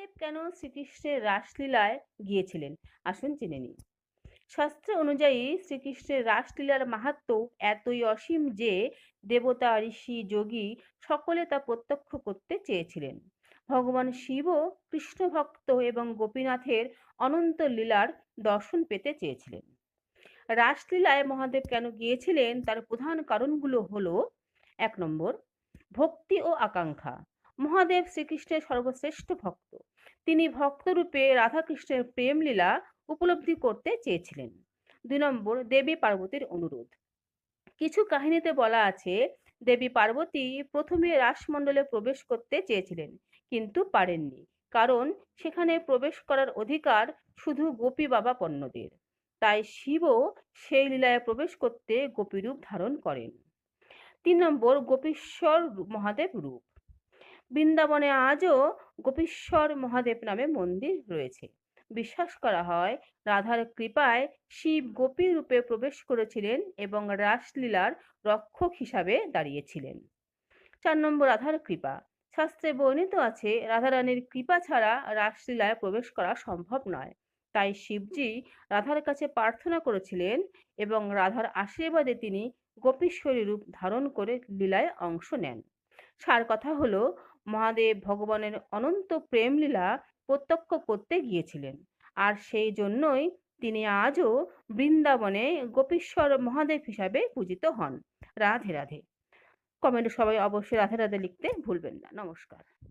মহাদেব কেন শ্রীকৃষ্ণের রাসলীলায় গিয়েছিলেন? আসুন জেনে নিই। শাস্ত্র অনুযায়ী শ্রীকৃষ্ণের রাসলীলার মাহাত্ম্য এতই অসীম যে দেবতা, ঋষি, যোগী সকলে তা প্রত্যক্ষ করতে চেয়েছিলেন। ভগবান শিবও কৃষ্ণ ভক্ত এবং গোপীনাথের অনন্ত লীলার দর্শন পেতে চেয়েছিলেন। রাসলীলায় মহাদেব কেন গিয়েছিলেন? তার প্রধান কারণগুলো হলো, এক নম্বর, ভক্তি ও আকাঙ্ক্ষা। মহাদেব শ্রীকৃষ্ণের সর্বশ্রেষ্ঠ ভক্ত। তিনি ভক্তরূপে রাধাকৃষ্ণের প্রেম লীলা উপলব্ধি করতে চেয়েছিলেন। দুই নম্বর, দেবী পার্বতীর অনুরোধ। কিছু কাহিনীতে বলা আছে, দেবী পার্বতী প্রথমে রাসমণ্ডলে প্রবেশ করতে চেয়েছিলেন, কিন্তু পারেননি। কারণ সেখানে প্রবেশ করার অধিকার শুধু গোপী বাবা পণ্যদের। তাই শিবও সেই লীলায় প্রবেশ করতে গোপীরূপ ধারণ করেন। তিন নম্বর, গোপীশ্বর মহাদেব রূপ। বৃন্দাবনে আজও গোপীশ্বর মহাদেব নামে মন্দির রয়েছে। বিশ্বাস করা হয়, রাধার কৃপায় শিব গোপী রূপে প্রবেশ করেছিলেন এবং রাসলীলার রক্ষক হিসাবে দাঁড়িয়েছিলেন। চার নম্বর, রাধার কৃপা। শাস্ত্রে বর্ণিত আছে, রাধারানীর কৃপা ছাড়া রাসলীলায় প্রবেশ করা সম্ভব নয়। তাই শিবজি রাধার কাছে প্রার্থনা করেছিলেন এবং রাধার আশীর্বাদে তিনি গোপীশ্বরী রূপ ধারণ করে লীলায় অংশ নেন। সার কথা হলো মহাদেব ভগবানের অনন্ত প্রেমলীলা প্রত্যক্ষ করতে গিয়েছিলেন। আর সেই জন্যই তিনি আজও বৃন্দাবনে গোপীশ্বর মহাদেব হিসাবে পূজিত হন। রাধে রাধে। কমেন্টে সবাই অবশ্যই রাধে রাধে লিখতে ভুলবেন না। নমস্কার।